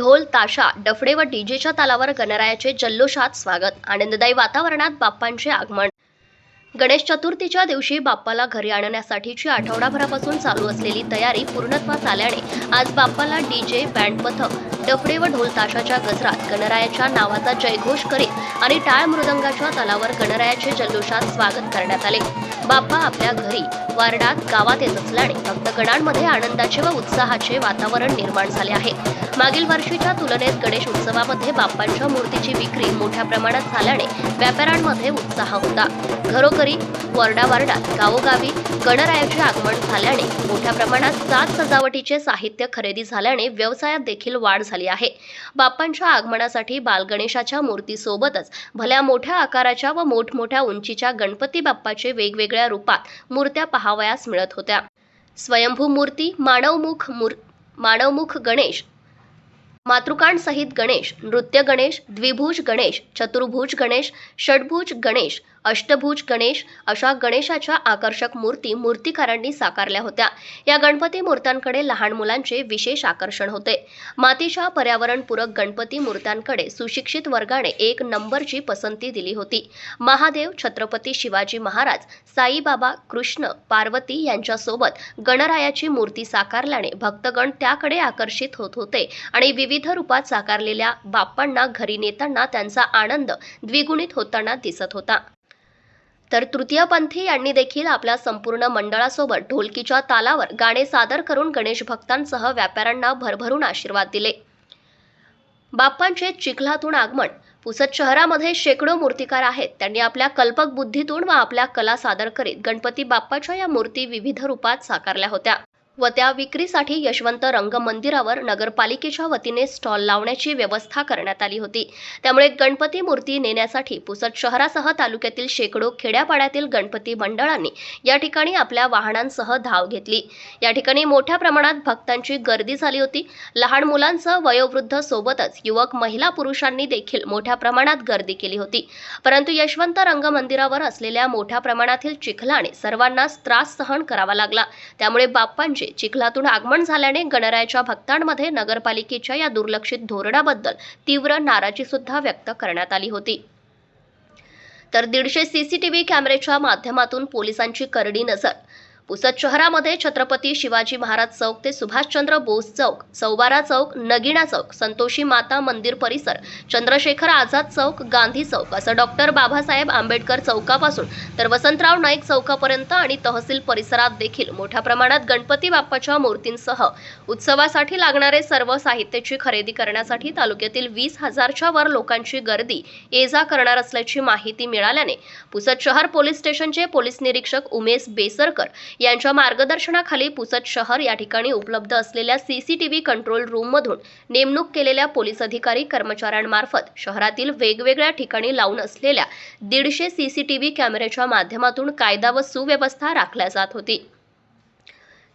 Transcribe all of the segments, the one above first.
ढोल ताशा डफडे व डीजेच्या तालावर गणरायाचे जल्लोषात स्वागत. आनंददायी वातावरणात बाप्पांचे आगमन. गणेश चतुर्थीच्या दिवशी बाप्पाला घरी आणण्यासाठीची आठवडाभरापासून चालू असलेली तयारी पूर्णत्वास आल्याने आज बाप्पाला डीजे बँड पथक डफडे व ढोल ताशाच्या गजरात गणरायाच्या नावाचा जयघोष करीत आणि टाळ मृदंगाच्या तालावर गणरायाचे जल्लोषात स्वागत करण्यात आले. बाप्पा आपल्या घरी. वार्डात गावात येत असल्याने भक्तगणांमध्ये आनंदाचे व उत्साहाचे वातावरण निर्माण झाले आहे. मागील वर्षीच्या तुलनेत गणेश उत्सवामध्ये बाप्पांच्या मूर्तीची विक्री मोठ्या प्रमाणात झाल्याने व्यापाऱ्यांमध्ये उत्साह होता. घरोघरी वॉर्डावार्डात गावोगावी गणरायाचे आगमन झाल्याने मोठ्या प्रमाणात साज सजावटीचे साहित्य खरेदी झाल्याने व्यवसायात देखील वाढ झाली आहे. बाप्पांच्या आगमनासाठी बालगणेशाच्या मूर्तीसोबतच भल्या मोठ्या आकाराच्या व मोठमोठ्या उंचीच्या गणपती बाप्पाचे वेगवेगळे वेगवेगळ्या रूपात मूर्त्या पाहावयास मिळत होत्या. स्वयंभू मूर्ती मानवमुख मूर मानवमुख गणेश मातृकांड सहित गणेश नृत्य गणेश द्विभुज गणेश चतुर्भुज गणेश षडभुज गणेश अष्टभुज गणेश अशा गणेशाच्या आकर्षक मूर्ती मूर्तिकारांनी साकारल्या होत्या. या गणपती मूर्त्यांकडे लहान मुलांचे विशेष आकर्षण होते. मातीच्या पर्यावरणपूरक गणपती मूर्त्यांकडे सुशिक्षित वर्गाने एक नंबरची पसंती दिली होती. महादेव छत्रपती शिवाजी महाराज साईबाबा कृष्ण पार्वती यांच्यासोबत गणरायाची मूर्ती साकारल्याने भक्तगण त्याकडे आकर्षित होत होते आणि विविध रूपात साकारलेल्या बाप्पांना घरी नेताना त्यांचा आनंद द्विगुणित होताना दिसत होता. तर तृतीयपंथी यांनी देखील आपल्या संपूर्ण मंडळासोबत ढोलकीच्या तालावर गाणे सादर करून गणेश भक्तांसह व्यापाऱ्यांना भरभरून आशीर्वाद दिले. बाप्पांचे चिखलातून आगमन. पुसद शहरामध्ये शेकडो मूर्तिकार आहेत. त्यांनी आपल्या कल्पक बुद्धीतून व आपल्या कला सादर करीत गणपती बाप्पाच्या या मूर्ती विविध रूपात साकारल्या होत्या. व त्या विक्रीसाठी यशवंत रंग मंदिरावर नगरपालिकेच्या वतीने स्टॉल लावण्याची व्यवस्था करण्यात आली होती. त्यामुळे गणपती मूर्ती नेण्यासाठी पुसद शहरासह तालुक्यातील शेकडो खेड्यापाड्यातील गणपती मंडळांनी या ठिकाणी आपल्या वाहनांसह धाव घेतली. या ठिकाणी मोठ्या प्रमाणात भक्तांची गर्दी झाली होती. लहान मुलांसह वयोवृद्ध सोबतच युवक महिला पुरुषांनी देखील मोठ्या प्रमाणात गर्दी केली होती. परंतु यशवंत रंग मंदिरावर असलेल्या मोठ्या प्रमाणातील चिखलाने सर्वांनाच त्रास सहन करावा लागला. त्यामुळे बाप्पांचे चिखलातून आगमन झाल्याने गणरायाच्या भक्तांमध्ये नगरपालिकेच्या या दुर्लक्षित धोरणाबद्दल तीव्र नाराजी सुद्धा व्यक्त करण्यात आली होती. तर दीडशे सीसीटीव्ही कॅमेऱ्याच्या माध्यमातून पोलिसांची करडी नजर पुसद शहरामध्ये छत्रपती शिवाजी महाराज चौक ते सुभाषचंद्र बोस चौक सौबारा चौक नगिणा चौक संतोषी माता मंदिर परिसर चंद्रशेखर आझाद चौक गांधी चौक असं डॉक्टर बाबासाहेब आंबेडकर चौकापासून तर वसंतराव नाईक चौकापर्यंत आणि तहसील परिसरात देखील मोठ्या प्रमाणात गणपती बाप्पाच्या मूर्तींसह उत्सवासाठी लागणारे सर्व साहित्याची खरेदी करण्यासाठी तालुक्यातील वीस हजारच्या वर लोकांची गर्दी ये जा करणार असल्याची माहिती मिळाल्याने पुसद शहर पोलीस स्टेशनचे पोलीस निरीक्षक उमेश बेसरकर यांच्या मार्गदर्शनाखाली पुसद शहर या ठिकाणी उपलब्ध असलेल्या सीसीटीव्ही कंट्रोल रूममधून नेमणूक केलेल्या पोलीस अधिकारी कर्मचाऱ्यांमार्फत शहरातील वेगवेगळ्या ठिकाणी लावून असलेल्या दीडशे सीसीटीव्ही कॅमेऱ्याच्या माध्यमातून कायदा व सुव्यवस्था राखल्या जात होती.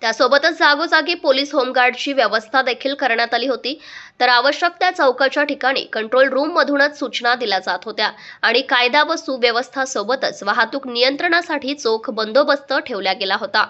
त्यासोबतच जागोजागी पोलीस होमगार्डची व्यवस्था देखील करण्यात आली होती. तर आवश्यक त्या चौकाच्या ठिकाणी कंट्रोल रूममधूनच सूचना दिल्या जात होत्या आणि कायदा व सुव्यवस्था सोबतच वाहतूक नियंत्रणासाठी चोख बंदोबस्त ठेवला गेला होता.